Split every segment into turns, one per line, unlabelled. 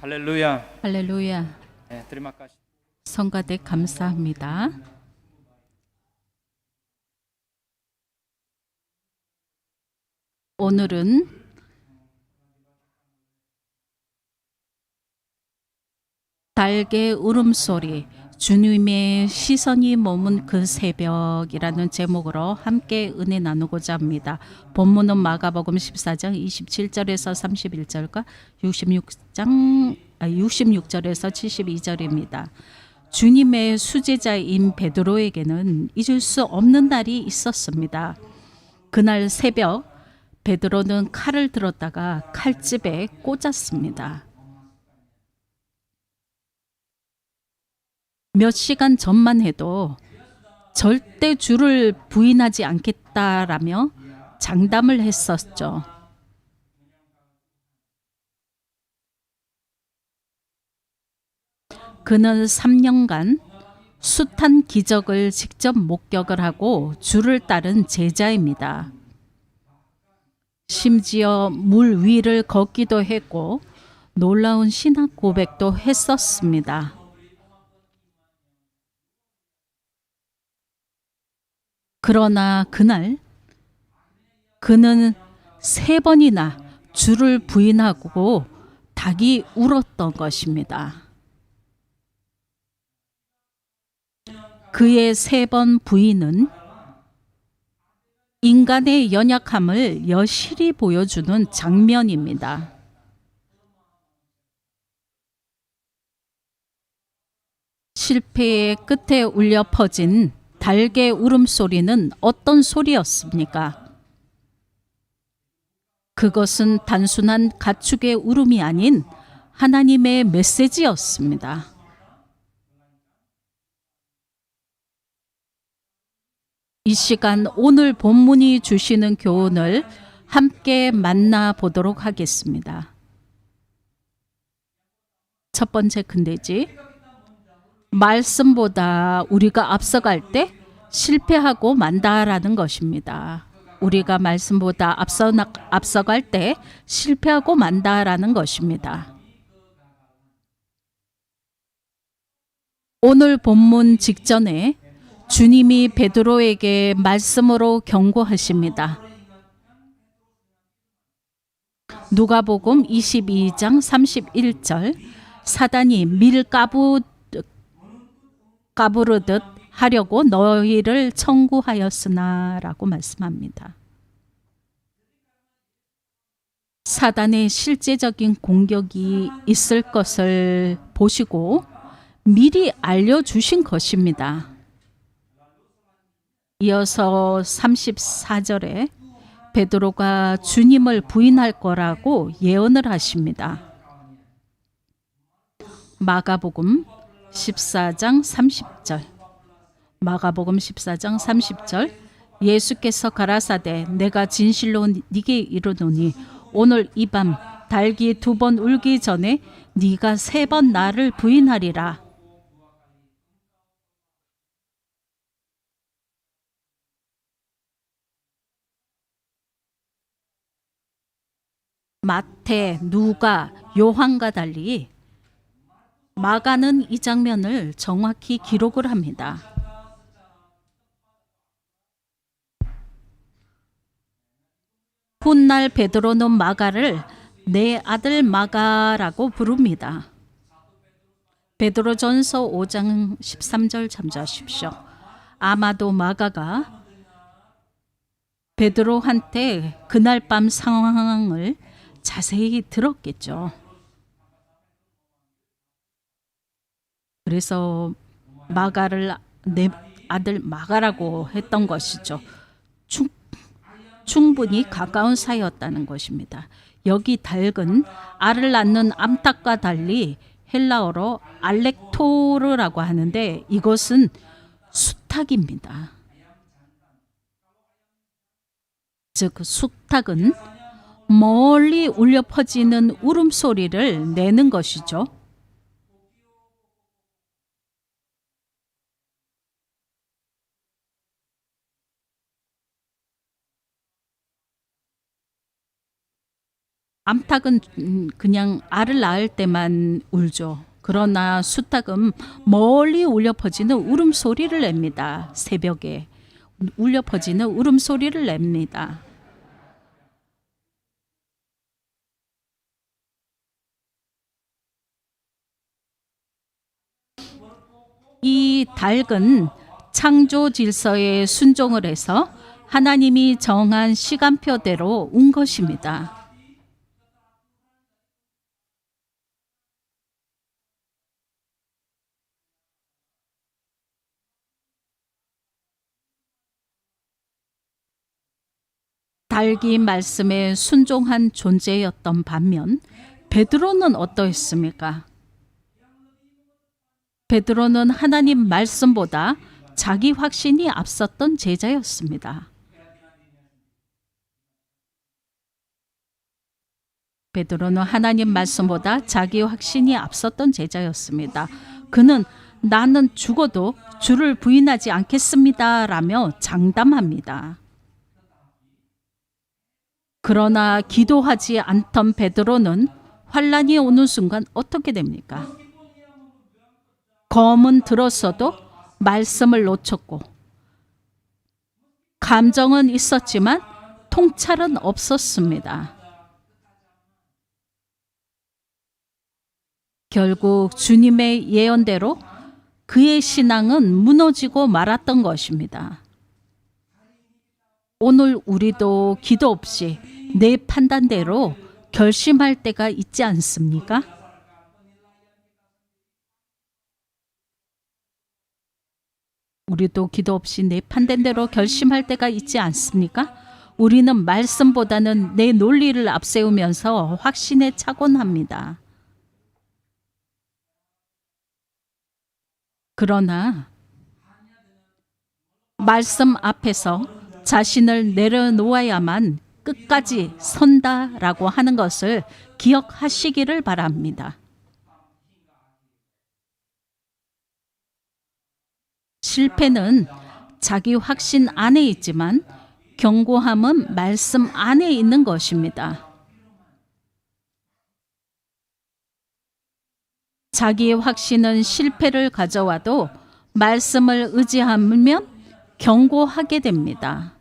할렐루야.
할렐루야.
네, kasih.
성가대 감사합니다. 오늘은 달개 울음소리 주님의 시선이 머문 그 새벽이라는 제목으로 함께 은혜 나누고자 합니다. 본문은 마가복음 14장 27절에서 31절과 66장 아, 66절에서 72절입니다. 주님의 수제자인 베드로에게는 잊을 수 없는 날이 있었습니다. 그날 새벽 베드로는 칼을 들었다가 칼집에 꽂았습니다. 몇 시간 전만 해도 절대 주를 부인하지 않겠다라며 장담을 했었죠. 그는 3년간 숱한 기적을 직접 목격을 하고 주를 따른 제자입니다. 심지어 물 위를 걷기도 했고 놀라운 신학 고백도 했었습니다. 그러나 그날 그는 세 번이나 주를 부인하고 닭이 울었던 것입니다. 그의 세 번 부인은 인간의 연약함을 여실히 보여주는 장면입니다. 실패의 끝에 울려 퍼진 달개 울음소리는 어떤 소리였습니까? 그것은 단순한 가축의 울음이 아닌 하나님의 메시지였습니다. 이 시간 오늘 본문이 주시는 교훈을 함께 만나 보도록 하겠습니다. 첫 번째 근대지 말씀보다 우리가 앞서갈 때 실패하고 만다라는 것입니다. 우리가 말씀보다 앞서 앞서갈 때 실패하고 만다라는 것입니다. 오늘 본문 직전에 주님이 베드로에게 말씀으로 경고하십니다. 누가복음 22장 31절 사단이 밀 까부 까부르듯 하려고 너희를 청구하였으나라고 말씀합니다. 사단의 실제적인 공격이 있을 것을 보시고 미리 알려주신 것입니다. 이어서 34절에 베드로가 주님을 부인할 거라고 예언을 하십니다. 마가복음 14장 30절 마가복음 14장 30절 예수께서 가라사대 내가 진실로 네게 이르노니 오늘 이 밤 달기 두 번 울기 전에 네가 세 번 나를 부인하리라 마태, 누가, 요한과 달리 마가는 이 장면을 정확히 기록을 합니다. 훗날 베드로는 마가를 내 아들 마가라고 부릅니다. 베드로전서 5장 13절 참조하십시오. 아마도 마가가 베드로한테 그날 밤 상황을 자세히 들었겠죠. 그래서 마가를 내 아들 마가라고 했던 것이죠. 충, 충분히 가까운 사이였다는 것입니다. 여기 닭은 알을 낳는 암탉과 달리 헬라어로 알렉토르라고 하는데 이것은 수탉입니다. 즉 수탉은 멀리 울려 퍼지는 울음소리를 내는 것이죠. 암탉은 음, 그냥 알을 낳을 때만 울죠. 그러나 수탉은 멀리 울려 퍼지는 울음소리를 냅니다. 새벽에 울려 퍼지는 울음소리를 냅니다. 이 닭은 창조 질서에 순종을 해서 하나님이 정한 시간표대로 운 것입니다. 닭이 말씀에 순종한 존재였던 반면 베드로는 어떠했습니까? 베드로는 하나님 말씀보다 자기 확신이 앞섰던 제자였습니다. 베드로는 하나님 말씀보다 자기 확신이 앞섰던 제자였습니다. 그는 나는 죽어도 주를 부인하지 않겠습니다라며 장담합니다. 그러나 기도하지 않던 베드로는 환란이 오는 순간 어떻게 됩니까? 검은 들었어도 말씀을 놓쳤고 감정은 있었지만 통찰은 없었습니다. 결국 주님의 예언대로 그의 신앙은 무너지고 말았던 것입니다. 오늘 우리도 기도 없이 내 판단대로 결심할 때가 있지 않습니까? 우리도 기도 없이 내 판단대로 결심할 때가 있지 않습니까? 우리는 말씀보다는 내 논리를 앞세우면서 확신에 착원합니다. 그러나 말씀 앞에서 자신을 내려놓아야만 끝까지 선다라고 하는 것을 기억하시기를 바랍니다. 실패는 자기 확신 안에 있지만 견고함은 말씀 안에 있는 것입니다. 자기의 확신은 실패를 가져와도 말씀을 의지하면 견고하게 됩니다.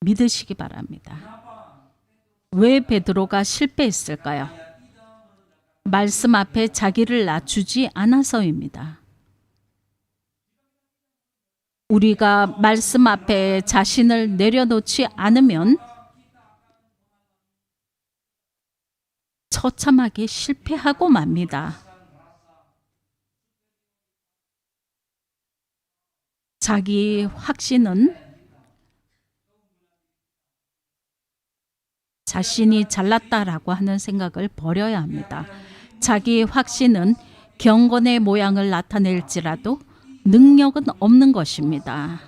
믿으시기 바랍니다. 왜 베드로가 실패했을까요? 말씀 앞에 자기를 낮추지 않아서입니다. 우리가 말씀 앞에 자신을 내려놓지 않으면 처참하게 실패하고 맙니다. 자기 확신은 자신이 잘났다라고 하는 생각을 버려야 합니다. 자기 확신은 경건의 모양을 나타낼지라도 능력은 없는 것입니다.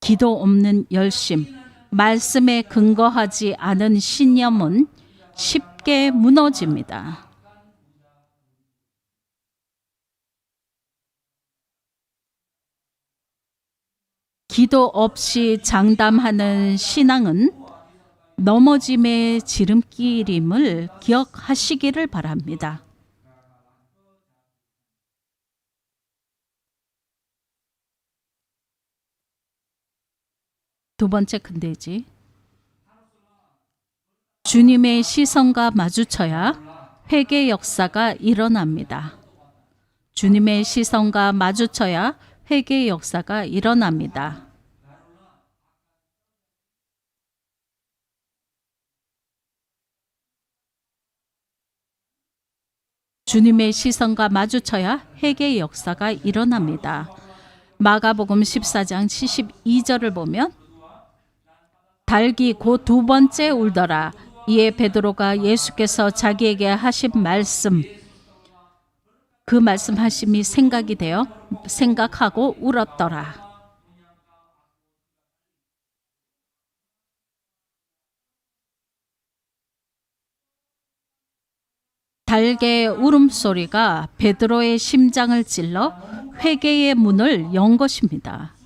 기도 없는 열심, 말씀에 근거하지 않은 신념은 쉽게 무너집니다. 기도 없이 장담하는 신앙은 넘어짐의 지름길임을 기억하시기를 바랍니다. 두 번째 큰데지. 주님의 시선과 마주쳐야 회개 역사가 일어납니다. 주님의 시선과 마주쳐야 회개 역사가 일어납니다. 주님의 시선과 마주쳐야 회개의 역사가 일어납니다. 마가복음 14장 72절을 보면 닭이 곧두 번째 울더라. 이에 베드로가 예수께서 자기에게 하신 말씀 그 말씀하심이 생각이 되어 생각하고 울었더라. 닭의 울음소리가 베드로의 심장을 찔러 회개의 문을 연 것입니다.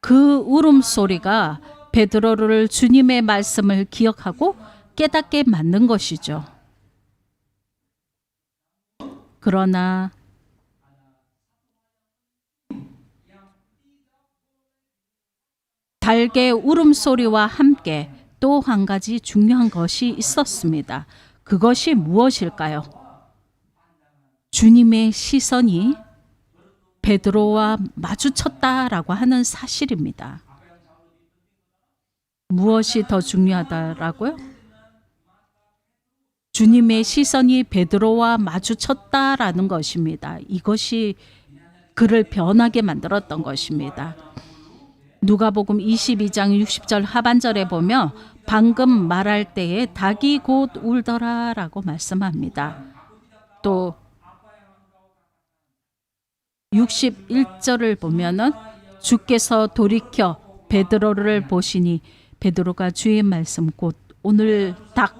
그 울음소리가 베드로를 주님의 말씀을 기억하고 깨닫게 만든 것이죠. 그러나 달개 울음소리와 함께 또 한 가지 중요한 것이 있었습니다. 그것이 무엇일까요? 주님의 시선이 베드로와 마주쳤다라고 하는 사실입니다. 무엇이 더 중요하다라고요? 주님의 시선이 베드로와 마주쳤다라는 것입니다. 이것이 그를 변하게 만들었던 것입니다. 누가복음 22장 60절 하반절에 보면 방금 말할 때에 닭이 곧 울더라라고 말씀합니다. 또 61절을 보면은 주께서 돌이켜 베드로를 보시니 베드로가 주의 말씀 곧 오늘 닭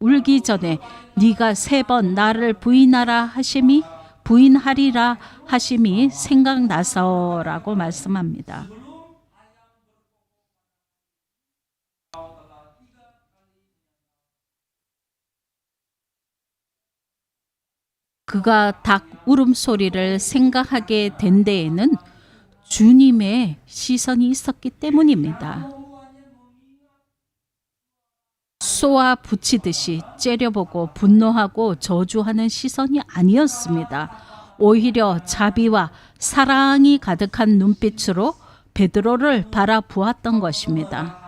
울기 전에 네가 세 번 나를 부인하라 하심이 부인하리라 하심이 생각나서라고 말씀합니다. 그가 닭 울음소리를 생각하게 된 데에는 주님의 시선이 있었기 때문입니다. 쏘아 붙이듯이 째려보고 분노하고 저주하는 시선이 아니었습니다. 오히려 자비와 사랑이 가득한 눈빛으로 베드로를 바라보았던 것입니다.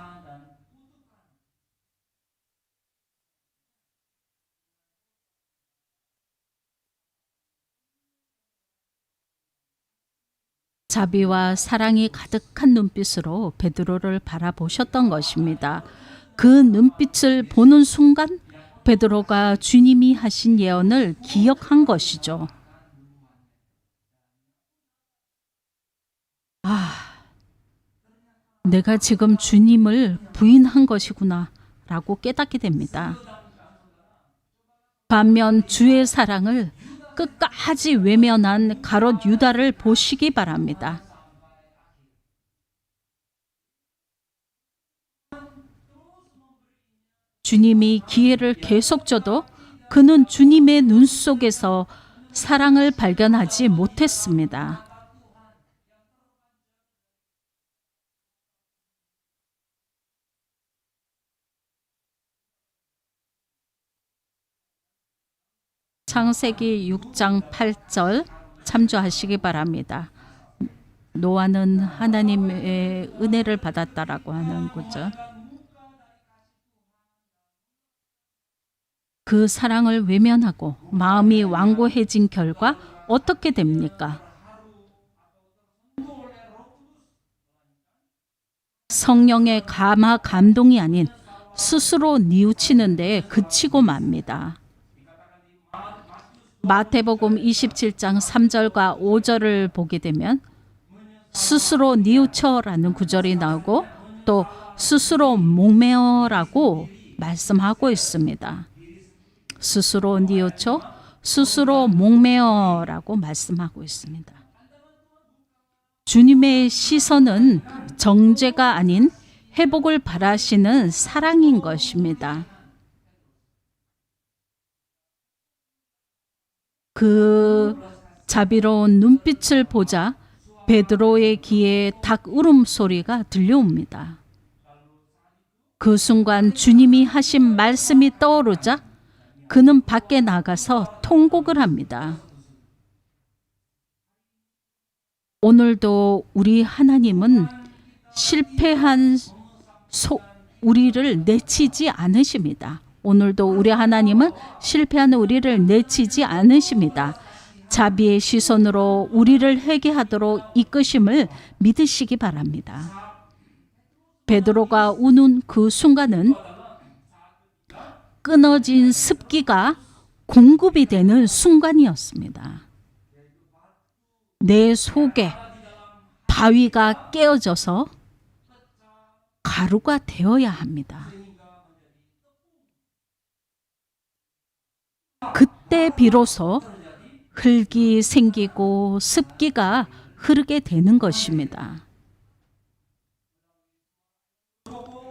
자비와 사랑이 가득한 눈빛으로 베드로를 바라보셨던 것입니다. 그 눈빛을 보는 순간 베드로가 주님이 하신 예언을 기억한 것이죠. 아, 내가 지금 주님을 부인한 것이구나 라고 깨닫게 됩니다. 반면 주의 사랑을 끝까지 외면한 가롯 유다를 보시기 바랍니다. 주님이 기회를 계속 줘도 그는 주님의 눈 속에서 사랑을 발견하지 못했습니다. 창세기 6장 8절 참조하시기 바랍니다. 노아는 하나님의 은혜를 받았다라고 하는 거죠. 그 사랑을 외면하고 마음이 완고해진 결과 어떻게 됩니까? 성령의 감화 감동이 아닌 스스로 뉘우치는 데 그치고 맙니다. 마태복음 27장 3절과 5절을 보게 되면 스스로 뉘우쳐라는 구절이 나오고 또 스스로 목매어라고 말씀하고 있습니다. 스스로 뉘우쳐 스스로 목매어라고 말씀하고 있습니다. 주님의 시선은 정죄가 아닌 회복을 바라시는 사랑인 것입니다. 그 자비로운 눈빛을 보자 베드로의 귀에 닭 울음소리가 들려옵니다. 그 순간 주님이 하신 말씀이 떠오르자 그는 밖에 나가서 통곡을 합니다. 오늘도 우리 하나님은 실패한 소, 우리를 내치지 않으십니다. 오늘도 우리 하나님은 실패하는 우리를 내치지 않으십니다. 자비의 시선으로 우리를 회개하도록 이끄심을 믿으시기 바랍니다. 베드로가 우는 그 순간은 끊어진 습기가 공급이 되는 순간이었습니다. 내 속에 바위가 깨어져서 가루가 되어야 합니다. 그때 비로소 흙이 생기고 습기가 흐르게 되는 것입니다.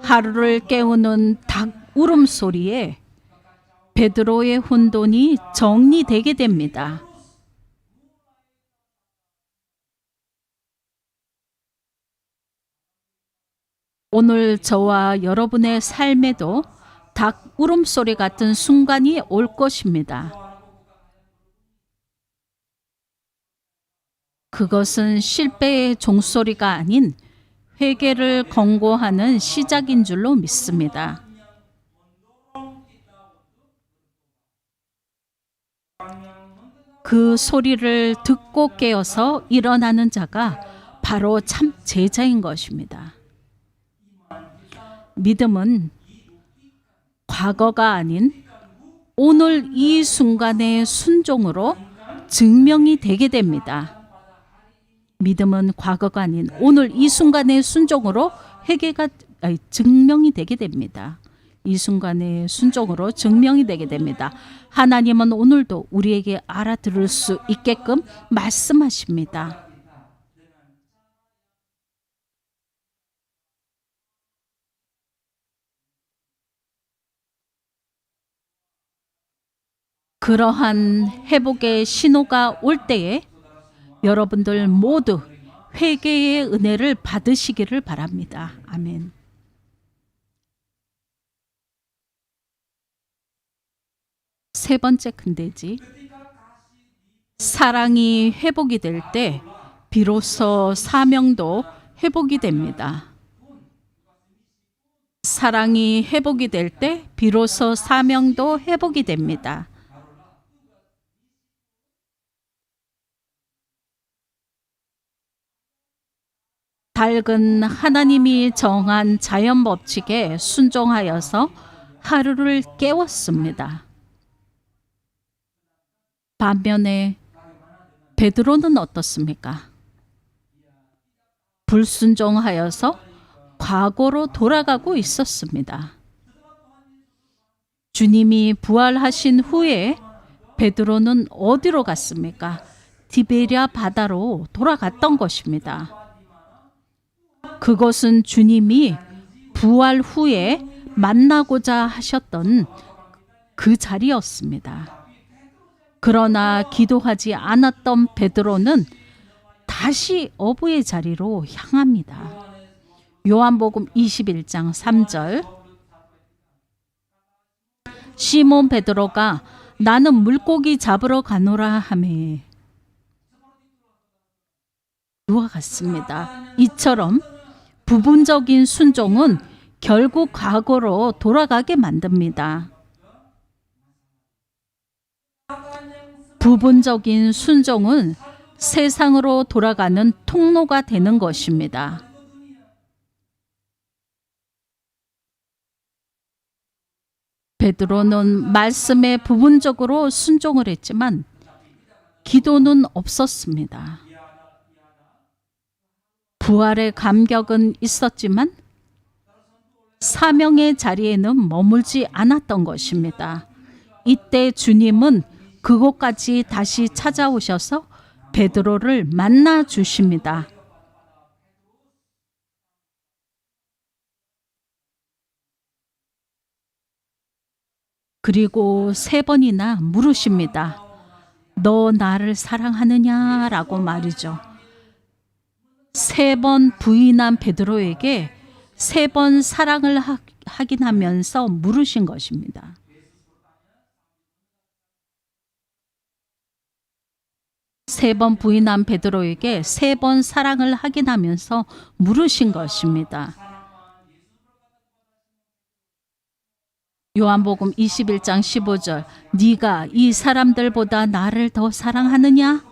하루를 깨우는 닭 울음소리에 베드로의 혼돈이 정리되게 됩니다. 오늘 저와 여러분의 삶에도 닭 울음소리 같은 순간이 올 것입니다. 그것은 실패의 종소리가 아닌 회개를 권고하는 시작인 줄로 믿습니다. 그 소리를 듣고 깨어서 일어나는 자가 바로 참 제자인 것입니다. 믿음은 과거가 아닌 오늘 이 순간의 순종으로 증명이 되게 됩니다. 믿음은 과거가 아닌 오늘 이 순간의 순종으로 회개가 아니, 증명이 되게 됩니다. 이 순간의 순종으로 증명이 되게 됩니다. 하나님은 오늘도 우리에게 알아들을 수 있게끔 말씀하십니다. 그러한 회복의 신호가 올 때에 여러분들 모두 회개의 은혜를 받으시기를 바랍니다. 아멘. 세 번째 큰데지. 사랑이 회복이 될 때 비로소 사명도 회복이 됩니다. 사랑이 회복이 될 때 비로소 사명도 회복이 됩니다. 닭은 하나님이 정한 자연 법칙에 순종하여서 하루를 깨웠습니다. 반면에 베드로는 어떻습니까? 불순종하여서 과거로 돌아가고 있었습니다. 주님이 부활하신 후에 베드로는 어디로 갔습니까? 디베리아 바다로 돌아갔던 것입니다. 그것은 주님이 부활 후에 만나고자 하셨던 그 자리였습니다. 그러나 기도하지 않았던 베드로는 다시 어부의 자리로 향합니다. 요한복음 21장 3절 시몬 베드로가 나는 물고기 잡으러 가노라 하매 누와 같습니다. 이처럼 부분적인 순종은 결국 과거로 돌아가게 만듭니다. 부분적인 순종은 세상으로 돌아가는 통로가 되는 것입니다. 베드로는 말씀에 부분적으로 순종을 했지만 기도는 없었습니다. 부활의 감격은 있었지만 사명의 자리에는 머물지 않았던 것입니다. 이때 주님은 그곳까지 다시 찾아오셔서 베드로를 만나 주십니다. 그리고 세 번이나 물으십니다. 너 나를 사랑하느냐라고 말이죠. 세 번 부인한 베드로에게 세 번 사랑을 하, 확인하면서 물으신 것입니다. 세 번 부인한 베드로에게 세 번 사랑을 확인하면서 물으신 것입니다. 요한복음 21장 15절 네가 이 사람들보다 나를 더 사랑하느냐?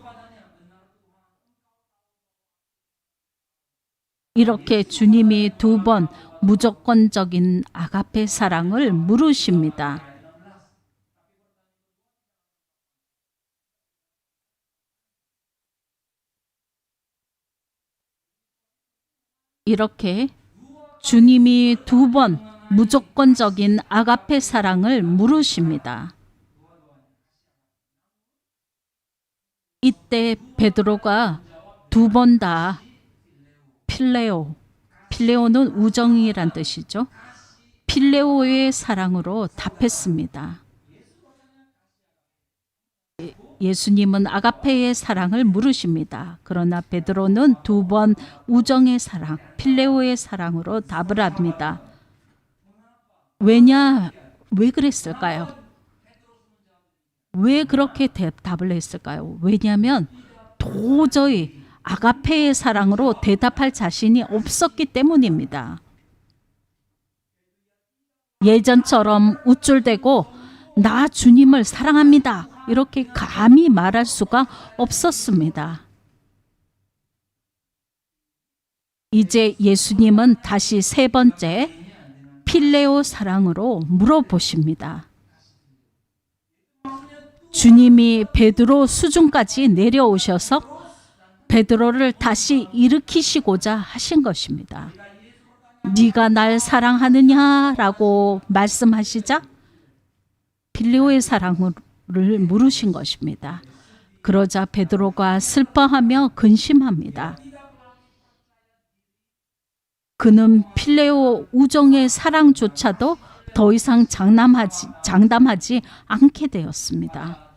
이렇게 주님이 두 번 무조건적인 아가페 사랑을 물으십니다. 이렇게 주님이 두 번 무조건적인 아가페 사랑을 물으십니다. 이때 베드로가 두 번 다 필레오 필레오는 우정이란 뜻이죠. 필레오의 사랑으로 답했습니다. 예- 예수님은 아가페의 사랑을 물으십니다. 그러나 베드로는 두 번 우정의 사랑, 필레오의 사랑으로 답을 합니다. 왜냐, 왜 그랬을까요? 왜 그렇게 대- 답을 했을까요? 왜냐하면 도저히 아가페의 사랑으로 대답할 자신이 없었기 때문입니다. 예전처럼 우쭐대고 나 주님을 사랑합니다. 이렇게 감히 말할 수가 없었습니다. 이제 예수님은 다시 세 번째 필레오 사랑으로 물어보십니다. 주님이 베드로 수중까지 내려오셔서 베드로를 다시 일으키시고자 하신 것입니다. 네가 날 사랑하느냐라고 말씀하시자 빌레오의 사랑 을 물으신 것입니다. 그러자 베드로가 슬퍼하며 근심합니다. 그는 필레오 우정의 사랑조차도 더 이상 장담하지, 장담하지 않게 되었습니다.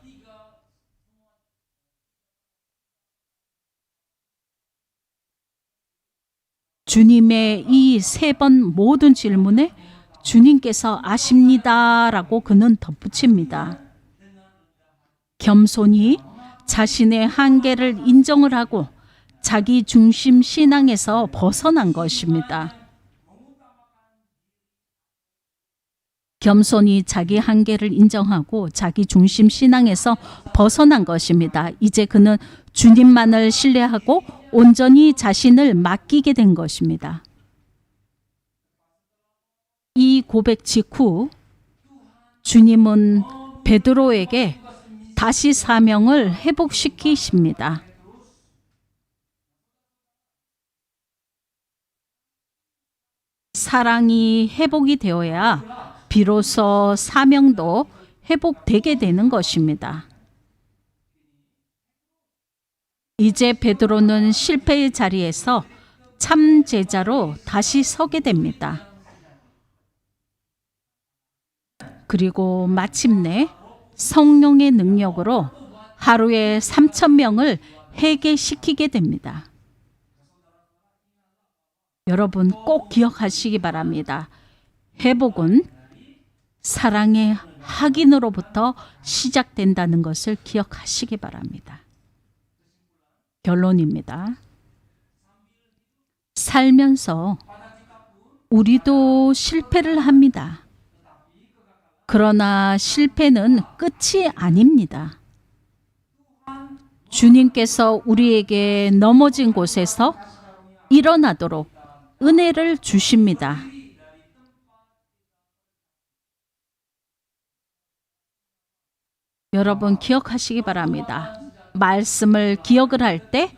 주님의 이 세 번 모든 질문에 주님께서 아십니다라고 그는 덧붙입니다. 겸손히 자신의 한계를 인정을 하고 자기 중심 신앙에서 벗어난 것입니다. 겸손히 자기 한계를 인정하고 자기 중심 신앙에서 벗어난 것입니다. 이제 그는 주님만을 신뢰하고 온전히 자신을 맡기게 된 것입니다. 이 고백 직후 주님은 베드로에게 다시 사명을 회복시키십니다. 사랑이 회복이 되어야 비로소 사명도 회복되게 되는 것입니다. 이제 베드로는 실패의 자리에서 참 제자로 다시 서게 됩니다. 그리고 마침내 성령의 능력으로 하루에 3천 명을 회개시키게 됩니다. 여러분 꼭 기억하시기 바랍니다. 회복은 사랑의 확인으로부터 시작된다는 것을 기억하시기 바랍니다. 결론입니다. 살면서 우리도 실패를 합니다. 그러나 실패는 끝이 아닙니다. 주님께서 우리에게 넘어진 곳에서 일어나도록 은혜를 주십니다. 여러분 기억하시기 바랍니다. 말씀을 기억을 할 때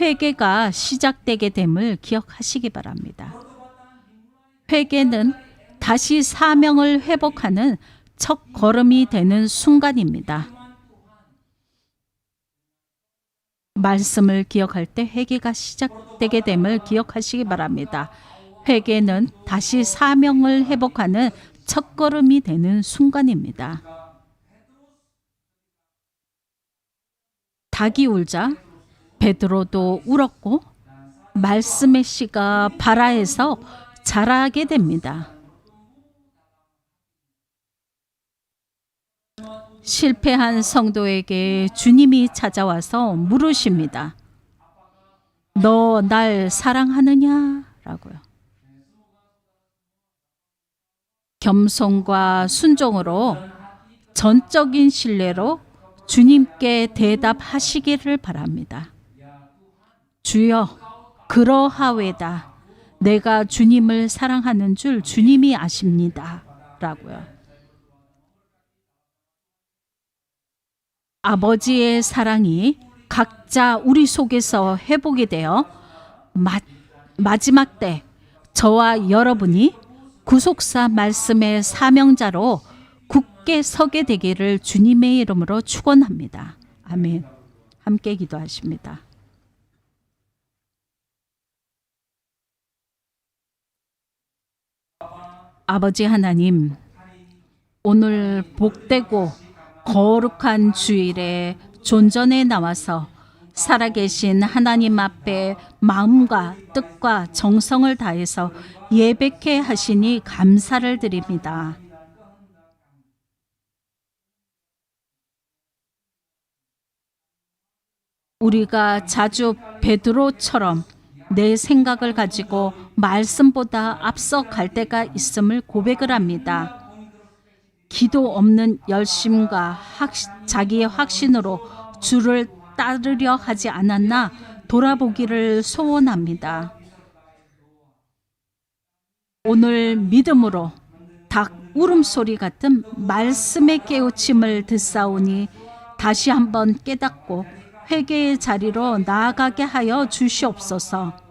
회개가 시작되게 됨을 기억하시기 바랍니다. 회개는 다시 사명을 회복하는 첫 걸음이 되는 순간입니다. 말씀을 기억할 때 회개가 시작되게 됨을 기억하시기 바랍니다. 회개는 다시 사명을 회복하는 첫 걸음이 되는 순간입니다. 닭이 울자 베드로도 울었고 말씀의 씨가 발아에서 자라게 됩니다. 실패한 성도에게 주님이 찾아와서 물으십니다. 너 날 사랑하느냐? 라고요. 겸손과 순종으로 전적인 신뢰로 주님께 대답하시기를 바랍니다. 주여, 그러하외다. 내가 주님을 사랑하는 줄 주님이 아십니다. 라고요. 아버지의 사랑이 각자 우리 속에서 회복이 되어 마, 마지막 때 저와 여러분이 구속사 말씀의 사명자로 굳게 서게 되기를 주님의 이름으로 축원합니다. 아멘. 함께 기도하십니다. 아버지 하나님, 오늘 복되고 거룩한 주일에 존전에 나와서 살아계신 하나님 앞에 마음과 뜻과 정성을 다해서 예배케 하시니 감사를 드립니다. 우리가 자주 베드로처럼 내 생각을 가지고 말씀보다 앞서 갈 때가 있음을 고백을 합니다. 기도 없는 열심과 확, 자기의 확신으로 주를 따르려 하지 않았나 돌아보기를 소원합니다. 오늘 믿음으로 닭 울음소리 같은 말씀의 깨우침을 듣사오니 다시 한번 깨닫고 회개의 자리로 나아가게 하여 주시옵소서.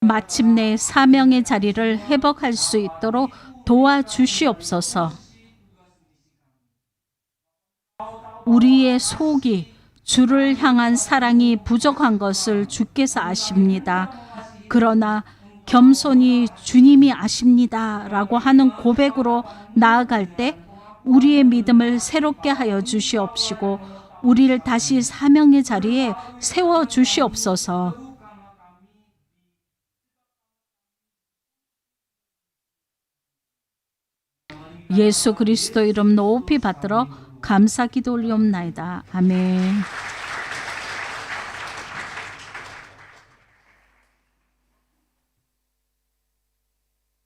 마침내 사명의 자리를 회복할 수 있도록 도와주시옵소서. 우리의 속이 주를 향한 사랑이 부족한 것을 주께서 아십니다. 그러나 겸손히 주님이 아십니다. 라고 하는 고백으로 나아갈 때 우리의 믿음을 새롭게 하여 주시옵시고 우리를 다시 사명의 자리에 세워 주시옵소서. 예수 그리스도 이름 높이 받들어 감사 기도 올리옵나이다. 아멘.